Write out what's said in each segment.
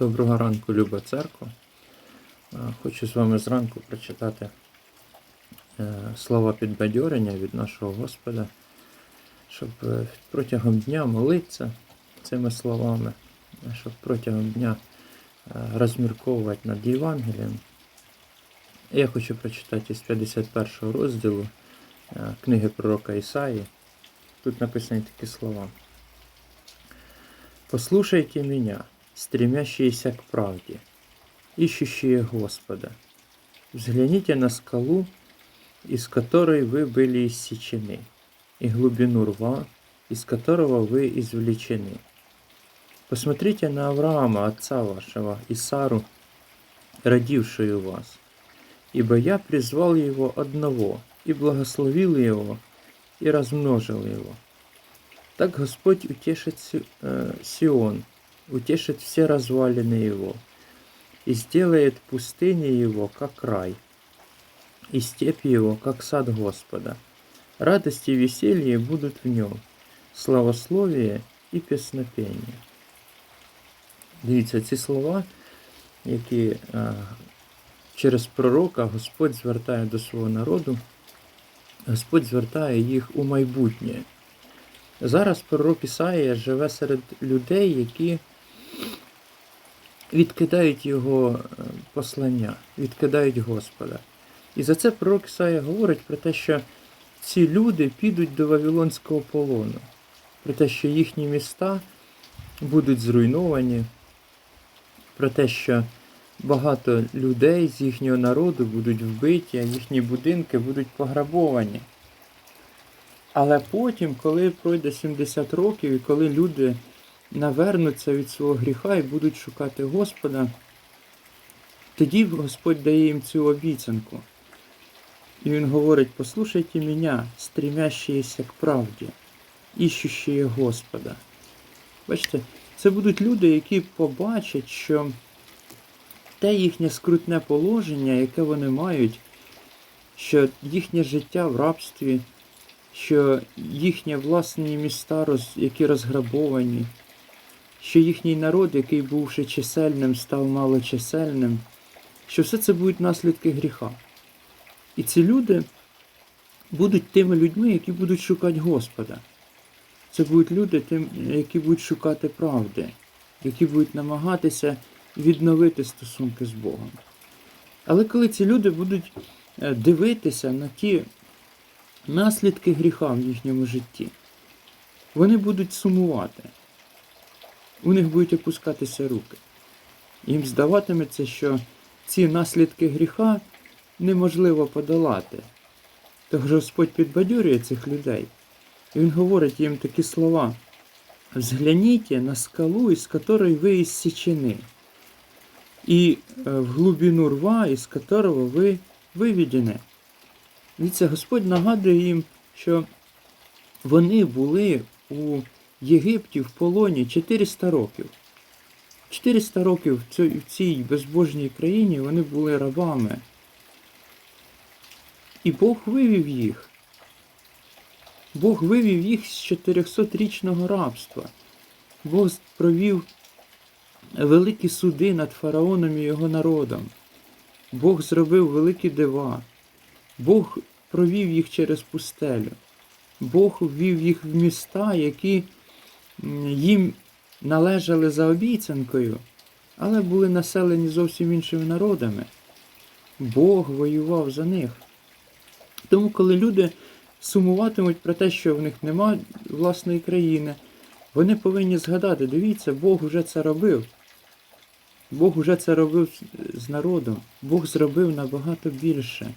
Доброго ранку, Люба Церква. Е, Хочу з вами зранку прочитати е, слова підбадьорення від нашого Господа, щоб е, протягом дня молитися цими словами, щоб протягом дня розмірковувати над Євангелієм. Я хочу прочитати із 51 розділу книги пророка Ісаї. Тут написані такі слова. Послушайте меня, стремящиеся к правде, ищущие Господа. Взгляните на скалу, из которой вы были иссечены, и глубину рва, из которого вы извлечены. Посмотрите на Авраама, отца вашего, и Сару, родившую вас. Ибо я призвал его одного, и благословил его, и размножил его. Так Господь утешит э, Сион, утешит все развалины его, и сделает пустыни его, как рай, и степь его, как сад Господа. Радость и веселье будут в нем, славословие и песнопение. Дивіться, ці слова, які через пророка Господь звертає до свого народу, Господь звертає їх у майбутнє. Зараз пророк Ісаїя живе серед людей, які відкидають його е, послання, відкидають Господа. І за це пророк Ісаїя говорить про те, що ці люди підуть до Вавилонського полону, про те, що їхні міста будуть зруйновані, про те, що багато людей з їхнього народу будуть вбиті, а їхні будинки будуть пограбовані. Але потім, коли пройде 70 років, і коли люди навернуться від свого гріха і будуть шукати Господа, тоді Господь дає їм цю обіцянку. І Він говорить: послушайте мене, стремящиеся к правді, іщущие Господа. Бачите, це будуть люди, які побачать, що те їхнє скрутне положення, яке вони мають, що їхнє життя в рабстві, що їхні власні міста, які розграбовані, що їхній народ, який бувши чисельним, став малочисельним, що все це будуть наслідки гріха. І ці люди будуть тими людьми, які будуть шукати Господа. Це будуть люди, які будуть шукати правди, які будуть намагатися відновити стосунки з Богом. Але коли ці люди будуть е, дивитися на ті наслідки гріха в їхньому житті, вони будуть сумувати У них будуть опускатися руки. Їм здаватиметься, що ці наслідки гріха неможливо подолати. Тож Господь підбадьорює цих людей. І Він говорить їм такі слова. Взгляните на скалу, из которой вы иссечены, и э, в глубину рва, из которого ви виведені. Дивіться, Господь нагадує їм, що вони були у Єгипті в полоні 400 років. 400 років в цій, безбожній країні вони були рабами. І Бог вивів їх. Бог вивів їх з 400-річного рабства. Бог провів великі суди над фараоном і його народом. Бог зробив великі дива. Бог провів їх через пустелю. Бог ввів їх в міста, які їм належали за обіцянкою, але були населені зовсім іншими народами. Бог воював за них. Тому, коли люди сумуватимуть про те, що в них нема власної країни, вони повинні згадати, дивіться, Бог уже це робив. Бог уже це робив з народом. Бог зробив набагато більше.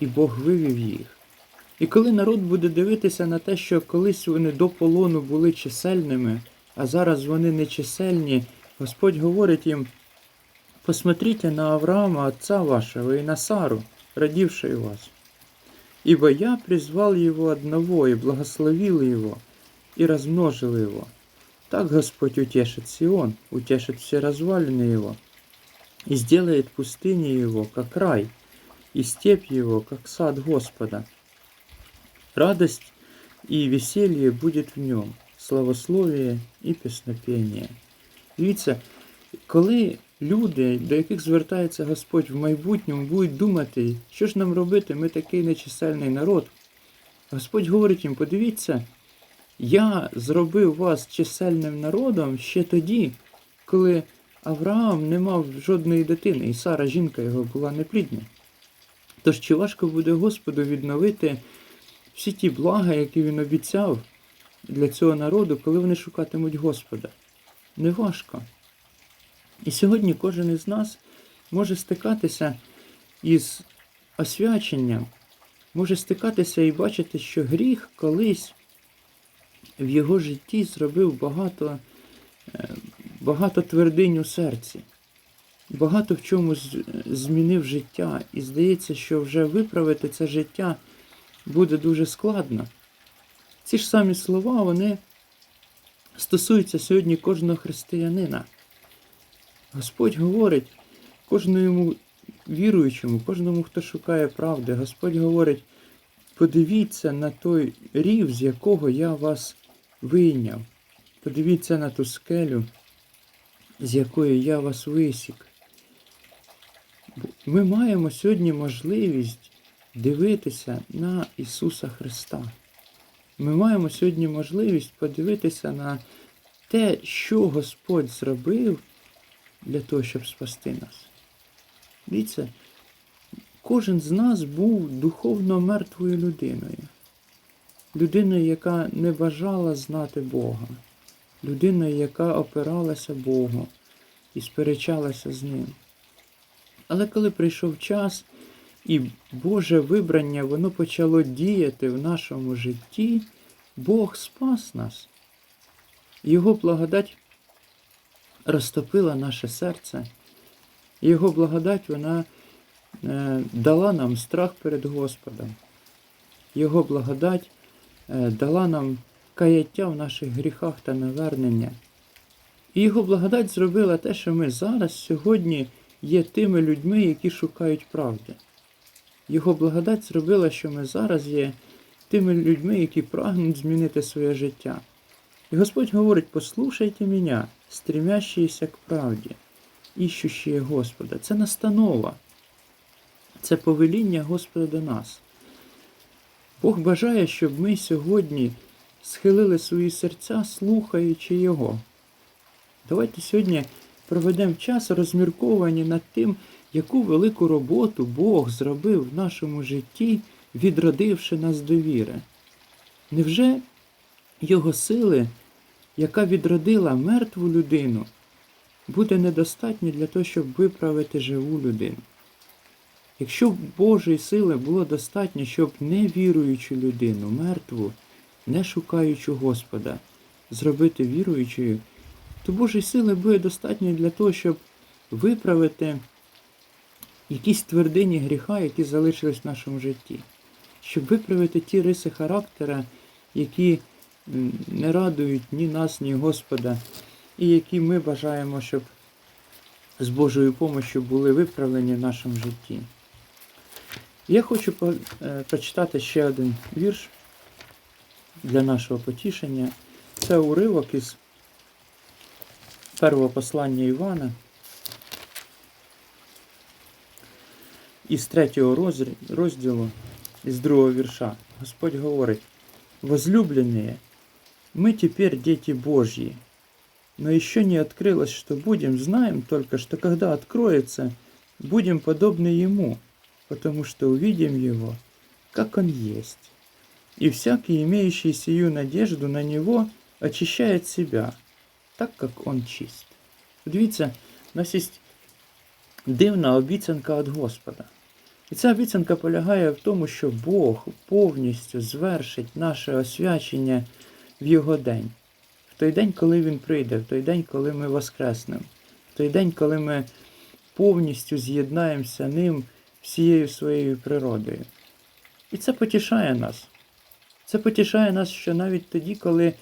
І Бог вивів їх. І коли народ буде дивитися на те, що колись вони до полону були чисельними, а зараз вони нечисельні, Господь говорить їм: посмотрите на Авраама, отца вашего, и на Сару, родившую вас. Ибо я призвал его одного и благословил его, и размножил его. Так Господь утешит Сион, утешит все развалины его, и сделает пустыни его, как рай, и степь его, как сад Господа. Радость и веселье будет в нем, славословие и песнопение. Дивіться, Коли люди, до яких звертається Господь в майбутньому, будуть думати, що ж нам робити, ми такий нечисельний народ, Господь говорить їм: подивіться, я зробив вас чисельним народом ще тоді, коли Авраам не мав жодної дитини, і Сара, жінка його, була неплідна. Тож чи важко буде Господу відновити всі ті блага, які він обіцяв для цього народу, коли вони шукатимуть Господа? Не важко. І сьогодні кожен із нас може стикатися із освяченням, може стикатися і бачити, що гріх колись в його житті зробив багато, е, багато твердинь у серці, багато в чому з- змінив життя. І здається, що вже виправити це життя буде дуже складно. Ці ж самі слова, вони стосуються сьогодні кожного християнина. Господь говорить кожному віруючому, кожному, хто шукає правди, Господь говорить, подивіться на той рів, з якого я вас вийняв. Подивіться на ту скелю, з якої я вас висік. Ми маємо сьогодні можливість дивитися на Ісуса Христа. Ми маємо сьогодні можливість подивитися на те, що Господь зробив для того, щоб спасти нас. Дивіться, кожен з нас був духовно мертвою людиною. Людиною, яка не бажала знати Бога, людиною, яка опиралася Богу і сперечалася з Ним. Але коли прийшов час, і Боже вибрання, воно почало діяти в нашому житті, Бог спас нас. Його благодать розтопила наше серце. Його благодать вона е, дала нам страх перед Господом. Його благодать е, дала нам каяття в наших гріхах та навернення. І його благодать зробила те, що ми зараз сьогодні є тими людьми, які шукають правди. Його благодать зробила, що ми зараз є тими людьми, які прагнуть змінити своє життя. И Господь говорит, послушайте меня, стремящиеся к правді, іщущие Господа. Це настанова, це повеління Господа до нас. Бог бажає, щоб ми сьогодні схилили свої серця, слухаючи Його. Давайте сьогодні проведемо час розмірковані над тим, яку велику роботу Бог зробив в нашому житті, відродивши нас до віри. Невже його сили, яка відродила мертву людину, буде недостатньо для того, щоб виправити живу людину. Якщо б Божої сили було достатньо, щоб невіруючу людину, мертву, не шукаючу Господа, зробити віруючою, то Божої сили буде достатньо для того, щоб виправити якісь твердині гріха, які залишились в нашому житті, щоб виправити ті риси характера, які не радують ні нас, ні Господа, і які ми бажаємо, щоб з Божою допомогою були виправлені в нашому житті. Я хочу е, прочитати ще один вірш для нашого потішення. Це уривок із першого послання Івана. Із третього розрі- розділу, із другого вірша, Господь говорить: Возлюбленные, мы теперь дети Божьи, но еще не открылось, что будем, знаем только, что когда откроется, будем подобны Ему, потому что увидим Его, как Он есть. И всякий, имеющий сию надежду на Него, очищает себя, так как Он чист. Дивіться, у нас є дивна обіцянка від Господа. І ця обіцянка полягає в тому, що Бог повністю звершить наше освячення в Його день. В той день, коли Він прийде, в той день, коли ми воскреснемо, в той день, коли ми повністю з'єднаємося ним всією своєю природою. І це потішає нас. Це потішає нас, що навіть тоді, коли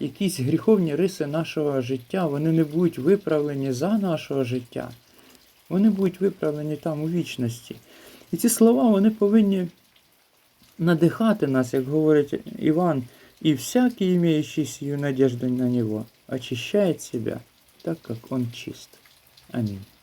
якісь гріховні риси нашого життя, вони не будуть виправлені за нашого життя, вони будуть виправлені там у вічності. І ці слова вони повинні надихати нас, як говорить Іван, і всякий, имеющий сию надежду на Него, очищает себя, так как Он чист. Амінь.